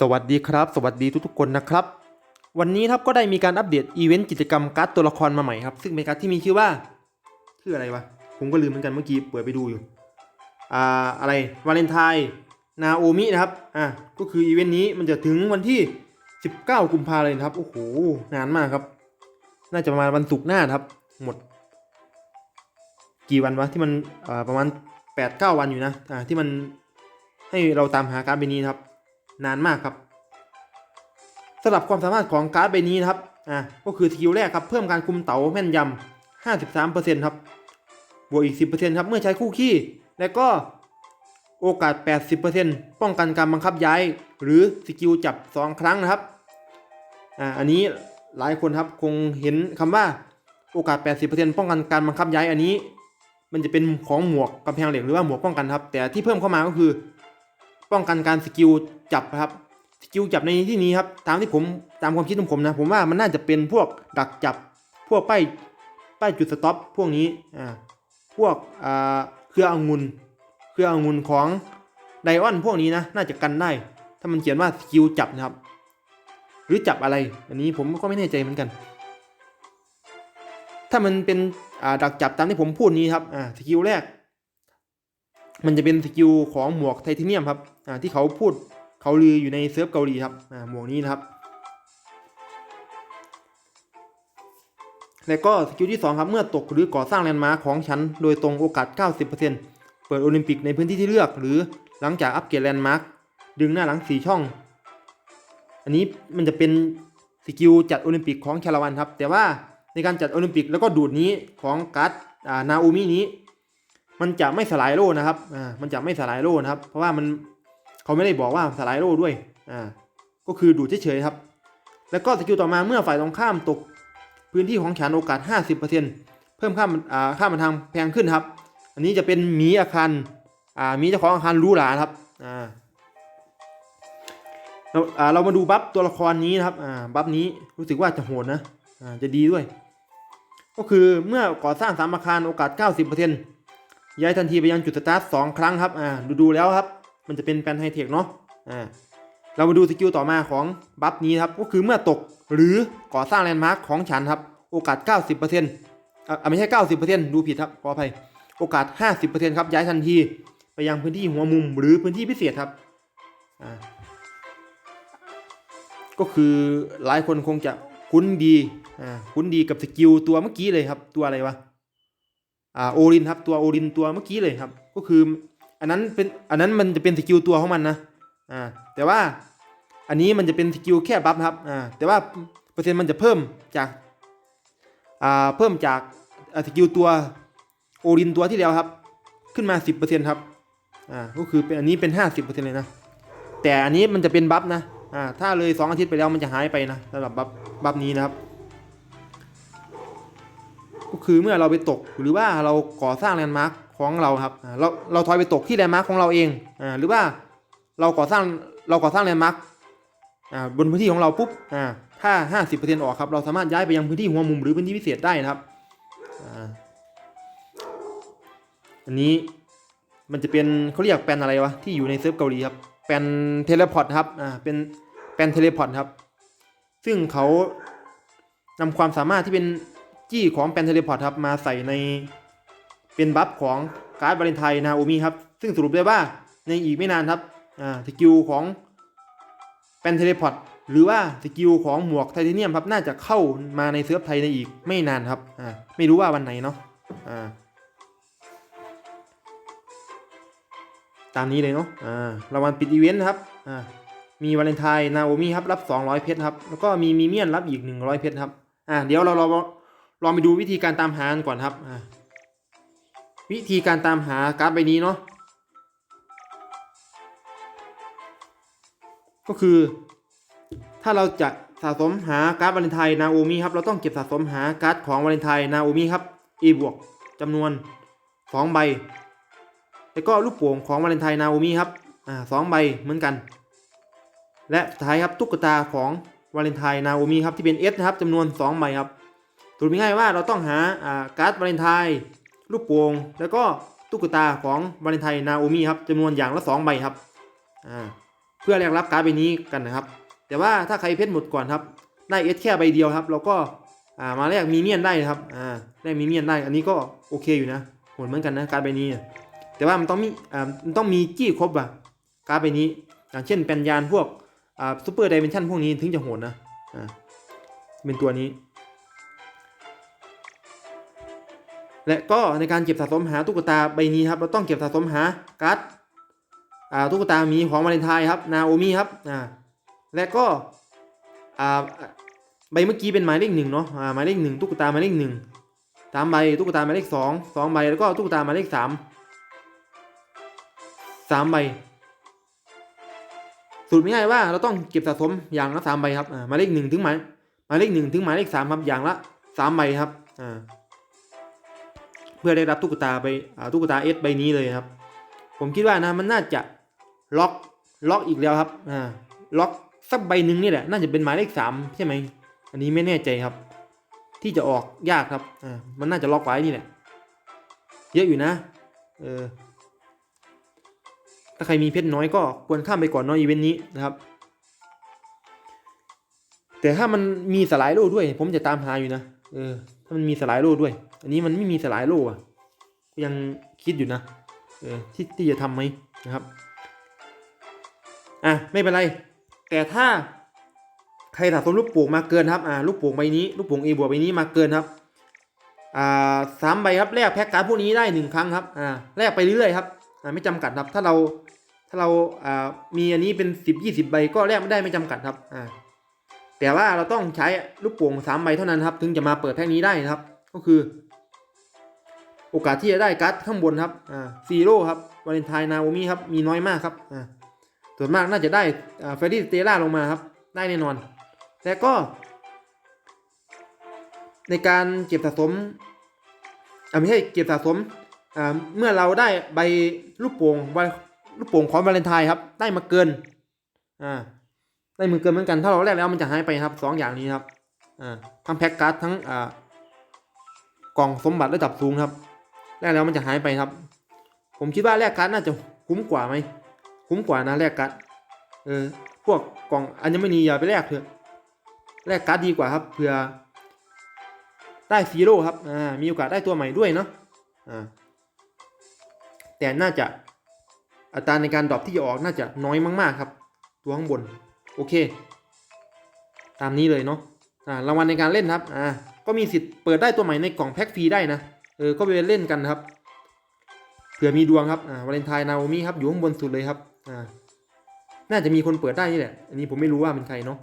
สวัสดีครับ สวัสดีทุกๆคนนะครับ วันนี้ครับก็ได้มีการอัปเดตอีเวนต์กิจกรรมการ์ดตัวละครมาใหม่ครับ ซึ่งเป็นการ์ดที่มีชื่อว่าชื่ออะไรวะ ผมก็ลืมเหมือนกันเมื่อกี้เปิดไปดูอยู่ อ่าอะไรวาเลนไทน์นาโอมินะครับ อ่าก็คืออีเวนต์นี้มันจะถึงวันที่ 19 กุมภาเลยนะครับ โอ้โห นานมากครับ น่าจะประมาณวันศุกร์หน้าครับ หมด กี่วันวะที่มันอ่าประมาณ8-9 วันอยู่นะ อ่าที่มันให้เราตามหาการ์ดใบนี้นะครับ นานมากครับสำหรับความสามารถของการ์ดใบนี้นะครับอ่าก็คือสกิลแรกครับเพิ่มการคุมเต๋าแม่นยำ53%ครับบวกอีก 10%ครับเมื่อใช้คู่ขี้ แล้วก็โอกาส 80%ป้องกันการบังคับย้าย หรือสกิลจับ 2 ครั้งนะครับอ่าอันนี้หลายคนครับคงเห็นคำว่าโอกาส 80%ป้องกันการบังคับย้ายอันนี้ มันจะเป็นของหมวกกำแพงเหล็กหรือว่าหมวกป้องกันครับ แต่ที่เพิ่มเข้ามาก็คือ ป้องกันการสกิลจับครับสกิลจับในที่นี้ครับตามที่ผมตามความคิดของผมนะผมว่ามันน่าจะเป็นพวกดักจับพวกป้ายป้ายจุดสต็อปพวกนี้อ่าพวกอ่าเครือองุนเครือองุนของไดออนพวกนี้นะน่าจะกันได้ ถ้ามันเขียนว่าสกิลจับนะครับ หรือจับอะไร อันนี้ผมก็ไม่แน่ใจเหมือนกัน ถ้ามันเป็นอ่าดักจับตามที่ผมพูดนี้ครับอ่าสกิลแรก มันจะเป็นสกิลของหมวกไทเทเนียมครับอ่าที่เขาพูดเขาลืออยู่ในเซิร์ฟเกาหลีครับอ่าหมวกนี้นะครับ แล้วก็สกิลที่ 2 ครับ เมื่อตกหรือก่อสร้างแลนด์มาร์คของฉันโดยตรงโอกาส 90%เปิดโอลิมปิกในพื้นที่ที่เลือก หรือหลังจากอัปเกรดแลนด์มาร์คดึงหน้าหลัง4ช่อง อันนี้มันจะเป็นสกิลจัดโอลิมปิกของชาลวันครับ แต่ว่าในการจัดโอลิมปิกแล้วก็ดูดนี้ของการ์ดอ่านาอูมินี้ มันจะไม่สลายโล่นะครับ อ่า มันจะไม่สลายโล่นะครับ เพราะว่ามันเขาไม่ได้บอกว่าสลายโล่ด้วย อ่า ก็คือดูดเฉยๆครับ แล้วก็สกิลต่อมาเมื่อฝ่ายตรงข้ามตกพื้นที่ของฉันโอกาส 50%เพิ่มค่ามอ่าค่ามันทางแพงขึ้นครับ อันนี้จะเป็นหมีอาคาร อ่ามีเจ้าของอาคารรู้หราครับ อ่า เราอ่าเรามาดูบัฟตัวละครนี้นะครับ อ่า บัฟนี้รู้สึกว่าจะโหดนะ อ่า จะดีด้วย ก็คือเมื่อก่อสร้างสามอาคารโอกาส 90% ย้ายทันทีไปยังจุดสตาร์ทสองครั้งครับอ่าดูดูแล้วครับ มันจะเป็นแปลนไฮเทคเนาะอ่าเรามาดูสกิลต่อมาของบัฟนี้ครับก็คือเมื่อตกหรือก่อสร้างแลนด์มาร์คของฉันครับโอกาส 90%อ่าไม่ใช่ 90%ดูผิดครับขออภัยโอกาส 50%ครับย้ายทันทีไปยังพื้นที่หัวมุมหรือพื้นที่พิเศษครับอ่าก็คือหลายคนคงจะคุ้นดีอ่าคุ้นดีกับสกิลตัวเมื่อกี้เลยครับตัวอะไรวะ อ่าโอรินครับตัวโอรินตัวเมื่อกี้เลยครับ ก็คืออันนั้นเป็นอันนั้นมันจะเป็นสกิลตัวของมันนะอ่าแต่ว่าอันนี้มันจะเป็นสกิลแค่บัฟครับอ่าแต่ว่าเปอร์เซ็นต์มันจะเพิ่มจากอ่าเพิ่มจากสกิลตัวโอรินตัวที่แล้วครับ ขึ้นมา 10%ครับอ่าก็คือเป็นอันนี้เป็น 50%เลยนะแต่อันนี้มันจะเป็นบัฟนะอ่าถ้าเลย 2 อาทิตย์ไปแล้วมันจะหายไปนะสำหรับบัฟบัฟนี้นะครับ ก็คือเมื่อเราไปตกหรือว่าเราก่อสร้างแลนด์มาร์คของเราครับเราเราถอยไปตกที่แลนด์มาร์คของเราเองอ่าหรือว่าเราก่อสร้างเราก่อสร้างแลนด์มาร์คอ่าบนพื้นที่ของเราปุ๊บอ่าถ้า 50%ออกครับเราสามารถย้ายไปยังพื้นที่หัวมุมหรือพื้นที่พิเศษได้นะครับอ่าอันนี้มันจะเป็นเขาเรียกแปลนอะไรวะที่อยู่ในเซิร์ฟเกาหลีครับแปลนเทเลพอร์ตครับอ่าเป็นแปลนเทเลพอร์ตครับ ซึ่งเขานำความสามารถที่เป็น จี้ของแปนเทเลพอร์ตครับมาใส่ในเป็นบัฟของการ์ดวาเลนไทน์นาโอมิครับ ซึ่งสรุปได้ว่าในอีกไม่นานครับอ่าสกิลของแปนเทเลพอร์ตหรือว่าสกิลของหมวกไทเทเนียมครับน่าจะเข้ามาในเซิร์ฟไทยในอีกไม่นานครับอ่าไม่รู้ว่าวันไหนเนาะอ่าตามนี้เลยเนาะอ่ารางวัลปิดอีเวนต์ครับอ่ามีวาเลนไทน์นาโอมิครับรับ 200 เพชรครับ แล้วก็มีมีเมียนรับอีก 100 เพชรครับ อ่า เดี๋ยวเรารา ลองไปดูวิธีการตามหากันก่อนครับ วิธีการตามหาการ์ดใบนี้เนาะ ก็คือ ถ้าเราจะสะสมหาการ์ดวาเลนไทน์นาโอมิครับ เราต้องเก็บสะสมหาการ์ดของวาเลนไทน์นาโอมิครับ A บวกจำนวน 2 ใบ แล้วก็ลูกโป่งของวาเลนไทน์นาโอมิครับอ่าสองใบเหมือนกัน และสุดท้ายครับตุ๊กตาของวาเลนไทน์นาโอมิครับที่เป็น S นะครับจำนวน 2 ใบครับ สรุปง่ายว่าเราต้องหาการ์ดวาเลนไทน์ลูกโป่งแล้วก็ตุ๊กตาของวาเลนไทน์นาโอมิครับจำนวนอย่างละ 2 ใบครับเพื่อแลกรับการ์ดใบนี้กันนะครับ แต่ว่าถ้าใครเพชรหมดก่อนครับ ได้เอสแค่ใบเดียวครับ เราก็ามาแลกมีเมียนได้ครับอ่าแลกมีเมียนได้อันนี้ก็โอเคอยู่นะโหดเหมือนกันนะการ์ดใบนี้ แต่ว่ามันต้องมีมันต้องมีจี้ครบอะการ์ดใบนี้ อย่างเช่นแปนยานพวกซูเปอร์ไดเมนชั่นพวกนี้ถึงจะโหดนะเป็นตัวนี้ และก็ในการเก็บสะสมหาตุ๊กตาใบนี้ครับ เราต้องเก็บสะสมหาการ์ดตุ๊กตาหมีของวาเลนไทน์ครับ นาโอมิครับอ่าและก็อ่าใบเมื่อกี้เป็นหมายเลขหนึ่งเนาะอ่าหมายเลขหนึ่งตุ๊กตาหมายเลขหนึ่งสามใบตุ๊กตาหมายเลขสองสองใบแล้วก็ตุ๊กตาหมายเลขสามสามใบสูตรง่ายว่า เราต้องเก็บสะสมอย่างละสามใบครับหมายเลขหนึ่งถึงหมายหมายเลขหนึ่งถึงหมายเลขสามครับอย่างละสามใบครับอ่า เพื่อได้รับตุ๊กตาไปตุ๊กตาเอสใบนี้เลยครับ ผมคิดว่านะมันน่าจะล็อกล็อกอีกแล้วครับอ่าล็อกสักใบหนึ่งนี่แหละน่าจะเป็นหมายเลขสามใช่ไหมอันนี้ไม่แน่ใจครับ ที่จะออกยากครับอ่ามันน่าจะล็อกไว้นี่แหละเยอะอยู่นะเออถ้าใครมีเพชรน้อยก็ควรข้ามไปก่อนเนอะอีเวนต์นี้นะครับ แต่ถ้ามันมีสลายโลด้วย ผมจะตามหาอยู่นะเออ มันมีสลายโล่ด้วย อันนี้มันไม่มีสลายโล่อะยังคิดอยู่นะเออที่ที่จะทำไหมนะครับ อะไม่เป็นไร แต่ถ้าใครสะสมลูกโป่งมาเกินครับ อ่าลูกโป่งใบนี้ลูกโป่งเอบวกใบนี้มาเกินครับ อ่าสามใบครับแลกแพ็กการ์ดพวกนี้ได้หนึ่งครั้งครับ อ่าแลกไปเรื่อยๆครับ อ่าไม่จำกัดครับ ถ้าเราถ้าเราอ่ามีอันนี้เป็นสิบยี่สิบใบก็แลกไม่ได้ไม่จำกัดครับ อ่า แต่ว่าเราต้องใช้ลูกโป่งสามใบเท่านั้นครับ ถึงจะมาเปิดแพ็กนี้ได้นะครับ ก็คือ โอกาสที่จะได้การ์ดข้างบนครับอ่าซีโร่ครับวาเลนไทน์นาโอมิครับมีน้อยมากครับอ่าส่วนมากน่าจะได้อ่าเฟรดดี้สเตล่าลงมาครับ ได้แน่นอนแต่ก็ ในการเก็บสะสมอ่าไม่ใช่เก็บสะสมอ่าเมื่อเราได้ใบลูกโป่งใบลูกโป่งของวาเลนไทน์ครับ ได้มาเกินอ่า ได้มือเกินเหมือนกัน ถ้าเราแลกแล้วมันจะหายไปครับสองอย่างนี้ครับอ่าทั้งแพ็กการ์ดทั้งอ่ากล่องสมบัติระดับสูงครับแลกแล้วมันจะหายไปครับ ผมคิดว่าแลกการ์ดน่าจะคุ้มกว่าไหมคุ้มกว่านะแลกการ์ดเออพวกกล่องอัญมณีอย่าไปแลกเถอะแลกการ์ดดีกว่าครับเผื่อได้ซีโร่ครับอ่ามีโอกาสได้ตัวใหม่ด้วยเนาะอ่าแต่น่าจะอัตราในการดรอปที่จะออกน่าจะน้อยมาก ๆ ครับ ตัวข้างบน โอเค ตามนี้เลยเนาะอ่ารางวัลในการเล่นครับอ่าก็มีสิทธิ์เปิดได้ตัวใหม่ในกล่องแพ็กฟรีได้นะเออก็ไปเล่นกันครับเผื่อมีดวงครับอ่าวาเลนไทน์นาโอมิครับอยู่ข้างบนสุดเลยครับอ่าน่าจะมีคนเปิดได้นี่แหละ อันนี้ผมไม่รู้ว่าเป็นใครเนาะ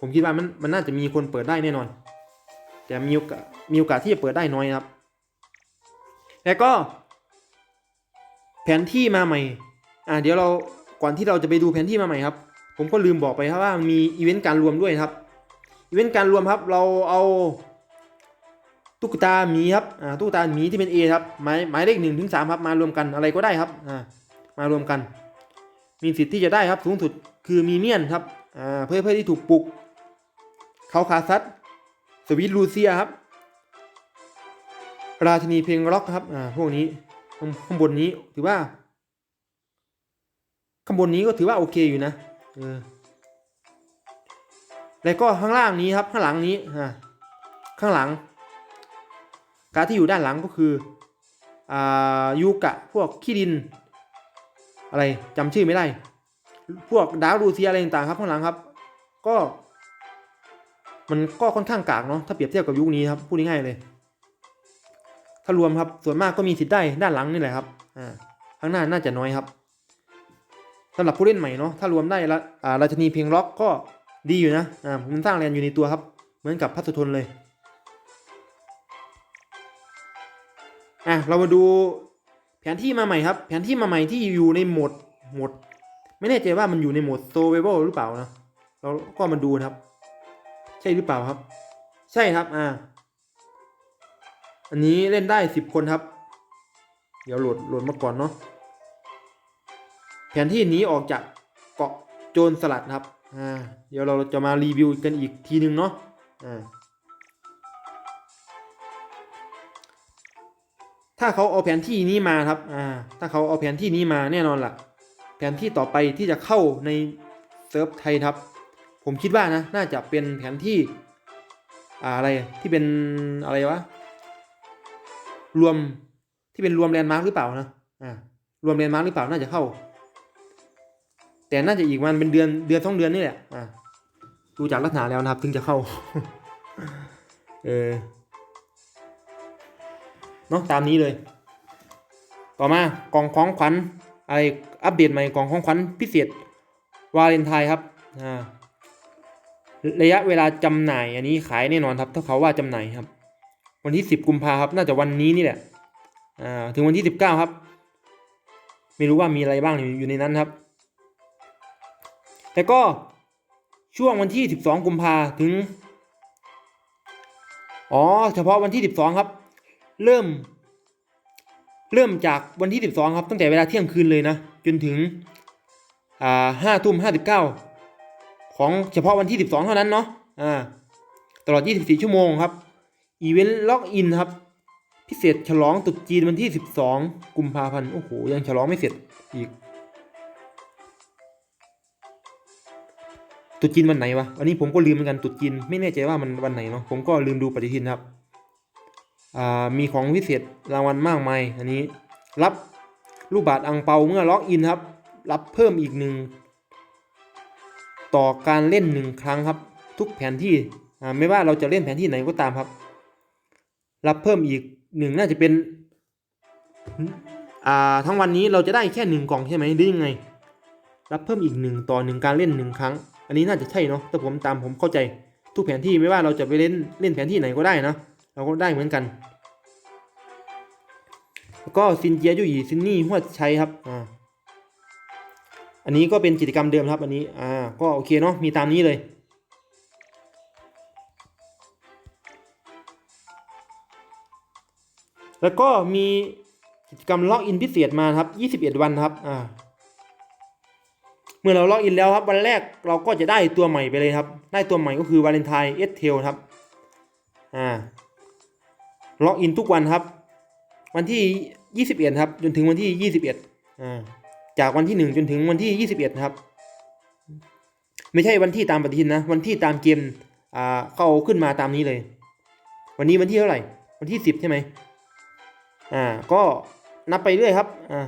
ผมคิดว่ามันมันน่าจะมีคนเปิดได้แน่นอน แต่มีโอกาสมีโอกาสที่จะเปิดได้น้อยครับ แล้วก็ แผนที่มาใหม่ อ่าเดี๋ยวเราก่อนที่เราจะไปดูแผนที่มาใหม่ครับ ผมก็ลืมบอกไปครับว่ามีอีเวนต์การรวมด้วยครับอีเวนต์การรวมครับเราเอาตุ๊กตาหมีครับอ่าตุ๊กตาหมีที่เป็น A ครับหมายหมายเลขหนึ่งถึงสามครับมารวมกันอะไรก็ได้ครับอ่ามารวมกัน มีสิทธิ์ที่จะได้ครับสูงสุดคือมีเมียนครับอ่าเพื่อเพื่อที่ถูกปลุกเขาคาซัตสวิตลูเซียครับ ราชินีเพลงร็อกครับอ่าพวกนี้ข้างบนนี้ถือว่าข้างบนนี้ก็ถือว่าโอเคอยู่นะ ออแล้วก็ข้างล่างนี้ครับข้างหลังนี้อ่าข้างหลัง การที่อยู่ด้านหลังก็คืออ่ายูกะพวกขี้ดิน อะไรจำชื่อไม่ได้ พวกดาวรูเซียอะไรต่างๆครับข้างหลังครับ ก็มันก็ค่อนข้างกากเนาะถ้าเปรียบเทียบกับยุคนี้ครับพูดง่ายๆเลย ถ้ารวมครับส่วนมากก็มีสิทธิ์ได้ด้านหลังนี่แหละครับอ่าข้างหน้าน่าจะน้อยครับ สำหรับผู้เล่นใหม่เนาะถ้ารวมได้ละอ่าราชนีเพลงล็อกก็ดีอยู่นะอ่ามันสร้างแรงอยู่ในตัวครับ เหมือนกับพัสดุทนเลยอะเรามาดูแผนที่มาใหม่ครับ แผนที่มาใหม่ที่อยู่ในโหมดโหมด ไม่แน่ใจว่ามันอยู่ในโหมด survival หรือเปล่านะเราก็มาดูนะครับ ใช่หรือเปล่าครับ ใช่ครับอ่าอันนี้เล่นได้สิบคนครับ เดี๋ยวโหลดโหลดมาก่อนเนาะ แผนที่หนี้ออกจากเกาะโจรสลัดครับอ่าเดี๋ยวเราจะมารีวิวกันอีกทีนึงเนาะอ่าถ้าเขาเอาแผนที่นี้มาครับอ่าถ้าเขาเอาแผนที่นี้มาแน่นอนล่ะ แผนที่ต่อไปที่จะเข้าในเซิร์ฟไทยครับ ผมคิดว่านะน่าจะเป็นแผนที่อ่าอะไรที่เป็นอะไรวะรวมที่เป็นรวมแลนด์มาร์กหรือเปล่านะอ่ารวมแลนด์มาร์กหรือเปล่าน่าจะเข้า แต่น่าจะอีกวันเป็นเดือนเดือนสองเดือนนี่แหละอ่าดูจากลักษณะแล้วนะครับ ถึงจะเข้า เออเนาะตามนี้เลย ต่อมากล่องของขวัญอะไรอัปเดตใหม่กล่องของขวัญพิเศษวาเลนไทน์ครับอ่าระยะเวลาจำหน่าย อันนี้ขายแน่นอนครับ ถ้าเขาว่าจำหน่ายครับ วันที่10กุมภาครับ น่าจะวันนี้นี่แหละอ่าถึงวันที่19ครับ ไม่รู้ว่ามีอะไรบ้างอยู่ในนั้นครับ แต่ก็ช่วงวันที่ 12 กุมภาถึง อ๋อ เฉพาะวันที่ 12 ครับ เริ่ม เริ่มจากวันที่ 12 ครับ ตั้งแต่เวลาเที่ยงคืนเลยนะ จนถึง อ่าห้าทุ่มห้าสิบเก้าของเฉพาะวันที่ 12 เท่านั้นเนาะ อ่า ตลอด 24 ชั่วโมงครับ อีเวนต์ล็อกอินครับ พิเศษฉลองตรุษจีนวันที่ 12 กุมภาพันธ์ โอ้โห ยังฉลองไม่เสร็จอีก ตุจีนวันไหนวะ อันนี้ผมก็ลืมเหมือนกันตุจีนไม่แน่ใจว่ามันวันไหนเนาะ ผมก็ลืมดูปฏิทินครับ อ่า มีของพิเศษรางวัลมากมาย อันนี้ รับลูกบาทอังเปาเมื่อล็อกอินครับ รับเพิ่มอีกหนึ่งต่อการเล่นหนึ่งครั้งครับ ทุกแผนที่ อ่า ไม่ว่าเราจะเล่นแผนที่ไหนก็ตามครับ รับเพิ่มอีกหนึ่งน่าจะเป็น อ่า ทั้งวันนี้เราจะได้แค่หนึ่งกล่องใช่ไหมหรือยังไง รับเพิ่มอีกหนึ่งต่อหนึ่งการเล่นหนึ่งครั้ง อันนี้น่าจะใช่เนาะแต่ผมตามผมเข้าใจทุกแผนที่ไม่ว่าเราจะไปเล่นเล่นแผนที่ไหนก็ได้นะเราก็ได้เหมือนกัน แล้วก็ซินเจียยุยซินนี่หัวชัยครับอ่าอันนี้ก็เป็นกิจกรรมเดิมครับอันนี้อ่าก็โอเคเนาะมีตามนี้เลยแล้วก็มีกิจกรรมล็อกอินพิเศษมาครับ 21 วันครับ อ่า เมื่อเราล็อกอินแล้วครับวันแรกเราก็จะได้ตัวใหม่ไปเลยครับ ได้ตัวใหม่ก็คือวาเลนไทน์เอสเทลครับอ่าล็อกอินทุกวันครับ วันที่ 21 ครับจนถึงวันที่ 21อ่าจากวันที่ 1 จนถึงวันที่ 21 ครับ ไม่ใช่วันที่ตามปฏิทินนะ วันที่ตามเกมอ่าเข้าขึ้นมาตามนี้เลย วันนี้วันที่เท่าไหร่ วันที่ 10 ใช่ไหมอ่าก็นับไปเรื่อยครับอ่า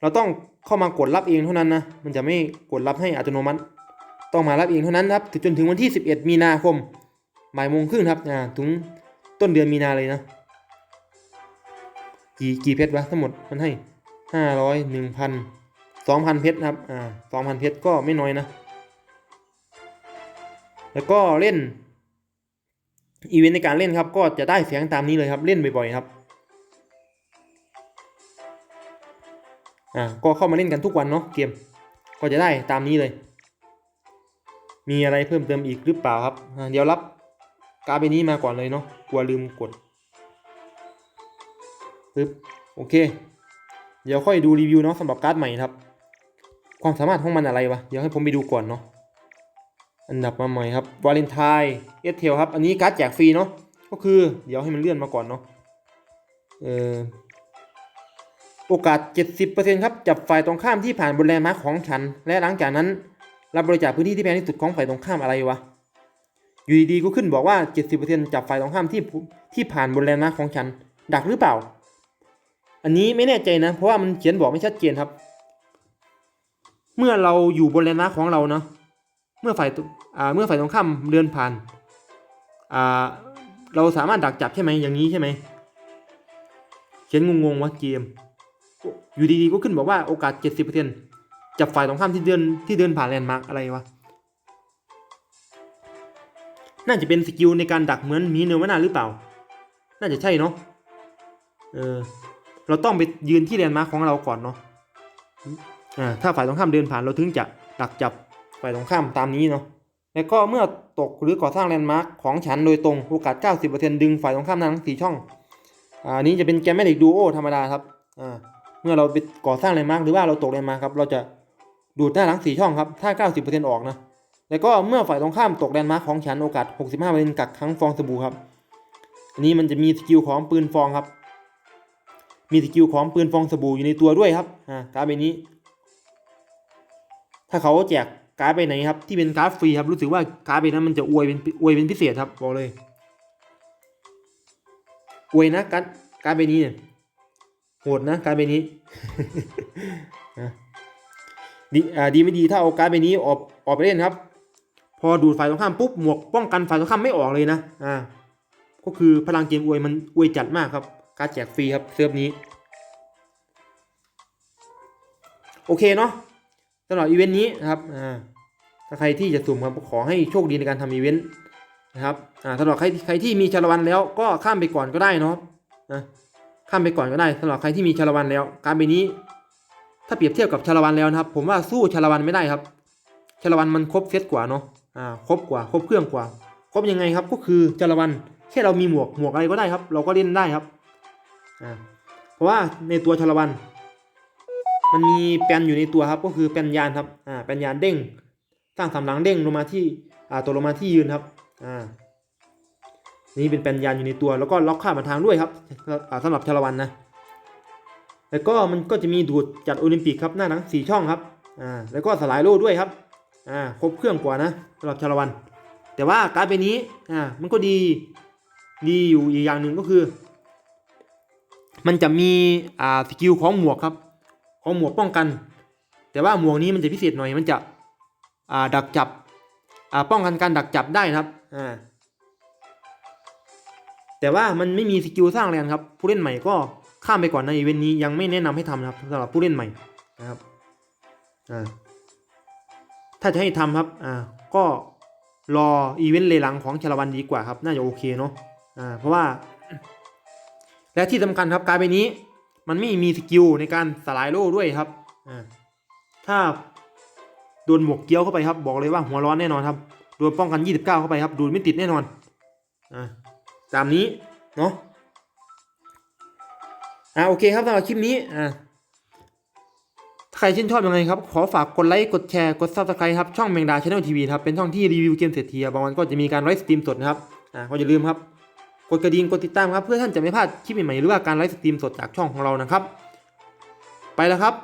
เราต้อง เข้ามากดรับเองเท่านั้นนะ มันจะไม่กดรับให้อัตโนมัติ ต้องมารับเองเท่านั้นครับถึงจนถึงวันที่ 11 มีนาคมบ่ายโมงครึ่งครับอ่าถึงต้นเดือนมีนาเลยนะ กี่กี่เพชรวะทั้งหมดมันให้ห้าร้อยหนึ่งพันสองพันเพชรครับอ่าสองพันเพชรก็ไม่น้อยนะ แล้วก็เล่นอีเวนต์ในการเล่นครับ ก็จะได้เสียงตามนี้เลยครับ เล่นบ่อยๆครับ อ่าก็เข้ามาเล่นกันทุกวันเนาะเกม ก็จะได้ตามนี้เลย มีอะไรเพิ่มเติมอีกหรือเปล่าครับ เดี๋ยวรับการ์ดใบนี้มาก่อนเลยเนาะกลัวลืมกดปึ๊บโอเค เดี๋ยวค่อยดูรีวิวเนาะสำหรับการ์ดใหม่ครับ ความสามารถของมันอะไรวะ เดี๋ยวให้ผมไปดูก่อนเนาะ อันดับมาใหม่ครับ วาเลนไทน์เอสเทลครับ อันนี้การ์ดแจกฟรีเนาะ ก็คือเดี๋ยวให้มันเลื่อนมาก่อนเนาะ เออ โอกาส 70%ครับจับฝ่ายตรงข้ามที่ผ่านบนแลนด์มาร์คของฉัน และหลังจากนั้น รับบริจาคพื้นที่ที่แพงที่สุดของฝ่ายตรงข้ามอะไรวะ อยู่ดีๆก็ขึ้นบอกว่า 70%จับฝ่ายตรงข้ามที่ที่ผ่านบนแลนด์มาร์คของฉัน ดักหรือเปล่า อันนี้ไม่แน่ใจนะ เพราะว่ามันเขียนบอกไม่ชัดเจนครับ เมื่อเราอยู่บนแลนด์มาร์คของเรานะเมื่อฝ่ายตอ่าเมื่อฝ่ายตรงข้ามเดินผ่านอ่าเราสามารถดักจับใช่ไหมอย่างนี้ใช่ไหมเขียนงงๆว่าเกม อยู่ดีๆก็ขึ้นบอกว่าโอกาส 70%จับฝ่ายตรงข้ามที่เดินที่เดินผ่านแลนด์มาร์กอะไรวะ น่าจะเป็นสกิลในการดักเหมือนมีเนวานาหรือเปล่า น่าจะใช่เนาะ เออ เราต้องไปยืนที่แลนด์มาร์คของเราก่อนเนาะ อ่า ถ้าฝ่ายตรงข้ามเดินผ่านเราถึงจะดักจับฝ่ายตรงข้ามตามนี้เนาะ แล้วก็เมื่อตกหรือก่อสร้างแลนด์มาร์คของฉันโดยตรงโอกาส 90%ดึงฝ่ายตรงข้ามทั้งสี่ช่อง อ่านี้จะเป็นแกมแมติกดูโอธรรมดาครับ อ่า มื่อเราไปก่อสร้างแลนมาร์คหรือว่าเราตกแลนมาครับเราจะดูดหน้าหลังสี่ช่องครับถ้า 90%ออกนะแล้วก็เมื่อฝ่ายตรงข้ามตกแลนด์มาร์คของฉันโอกาส 65%กักครั้งฟองสบู่ครับอันนี้มันจะมีสกิลของปืนฟองครับ มีสกิลของปืนฟองสบู่อยู่ในตัวด้วยครับอ่าการ์ดใบนี้ ถ้าเขาแจกการ์ดไปไหนครับ ที่เป็นการ์ดฟรีครับรู้สึกว่าการ์ดไปนั้นมันจะอวยเป็นอวยเป็นพิเศษครับบอกเลยอวยนะการ์ดการ์ดใบนี้เนี่ย โหดนะการ์ดใบนี้นะดีอ่าดีไม่ดีถ้าเอาการ์ดใบนี้ออกออกไปเล่นครับ พอดูดฝ่ายตรงข้ามปุ๊บหมวกป้องกันฝ่ายตรงข้ามไม่ออกเลยนะอ่าก็คือพลังเกมอวยมันอวยจัดมากครับ การแจกฟรีครับเซิร์ฟนี้ โอเคเนาะสำหรับอีเวนต์นี้นะครับอ่าถ้าใครที่จะสุ่มครับขอให้โชคดีในการทำอีเวนต์นะครับอ่าสำหรับใครใครที่มีชาละวันแล้วก็ข้ามไปก่อนก็ได้เนาะนะ ข้ามไปก่อนก็ได้สำหรับใครที่มีชาลวันแล้ว การใบนี้ ถ้าเปรียบเทียบกับชาลวันแล้วนะครับ ผมว่าสู้ชาลวันไม่ได้ครับชาลวันมันครบเซตกว่าเนาะอ่าครบกว่าครบเครื่องกว่าครบยังไงครับก็คือชาลวันแค่เรามีหมวกหมวกอะไรก็ได้ครับ เราก็เล่นได้ครับอ่าเพราะว่าในตัวชาลวัน มันมีแปนอยู่ในตัวครับ ก็คือแปนยานครับอ่าแปนยานเด้งสร้างสามหลังเด้งลงมาที่อ่าตัวลงมาที่ยืนครับอ่า นี่เป็นแปลนยานอยู่ในตัวแล้วก็ล็อกข้ามมาทางด้วยครับอ่าสำหรับชาละวันนะแล้วก็มันก็จะมีดูดจัดโอลิมปิกครับหน้าหนังสี่ช่องครับอ่าแล้วก็สลายโล่ด้วยครับอ่าครบเครื่องกว่านะสำหรับชาละวัน แต่ว่าการ์ดใบนี้อ่ามันก็ดีดีอยู่อีกอย่างหนึ่งก็คือ มันจะมีอ่าสกิลของหมวกครับ ของหมวกป้องกัน แต่ว่าหมวกนี้มันจะพิเศษหน่อยมันจะอ่าดักจับอ่าป้องกันการดักจับได้นะครับอ่า แต่ว่ามันไม่มีสกิลสร้างแรงครับ ผู้เล่นใหม่ก็ข้ามไปก่อนในอีเวนต์นี้ยังไม่แนะนำให้ทำนะครับสำหรับผู้เล่นใหม่นะครับอ่าถ้าจะให้ทำครับอ่าก็รออีเวนต์เลหลังของชลวันดีกว่าครับ น่าจะโอเคเนาะอ่าเพราะว่า และที่สำคัญครับการใบนี้ มันไม่มีสกิลในการสลายโล่ด้วยครับอ่าถ้าโดนหมวกเกี้ยวเข้าไปครับ บอกเลยว่าหัวร้อนแน่นอนครับโดนป้องกัน 29 เข้าไปครับ ดูดไม่ติดแน่นอนอ่า ตามนี้เนาะอ่าโอเคครับสำหรับคลิปนี้อ่าถ้าใครชื่นชอบยังไงครับ ขอฝากกดไลค์กดแชร์กดซับสไครต์ครับช่องแมงดาชาแนลทีวีครับเป็นช่องที่รีวิวเกมเศรษฐีบางวันก็จะมีการไลฟ์สตรีมสดนะครับอ่าก็อย่าลืมครับกดกระดิ่งกดติดตามครับเพื่อท่านจะไม่พลาดคลิปใหม่ๆหรือว่าการไลฟ์สตรีมสดจากช่องของเรานะครับ ไปแล้วครับ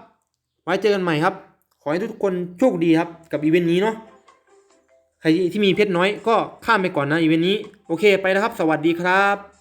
ไว้เจอกันใหม่ครับ ขอให้ทุกคนโชคดีครับกับอีเวนต์นี้เนาะ ใครที่มีเพชรน้อยก็ข้ามไปก่อนนะอีเวนต์นี้ โอเคไปแล้วครับ สวัสดีครับ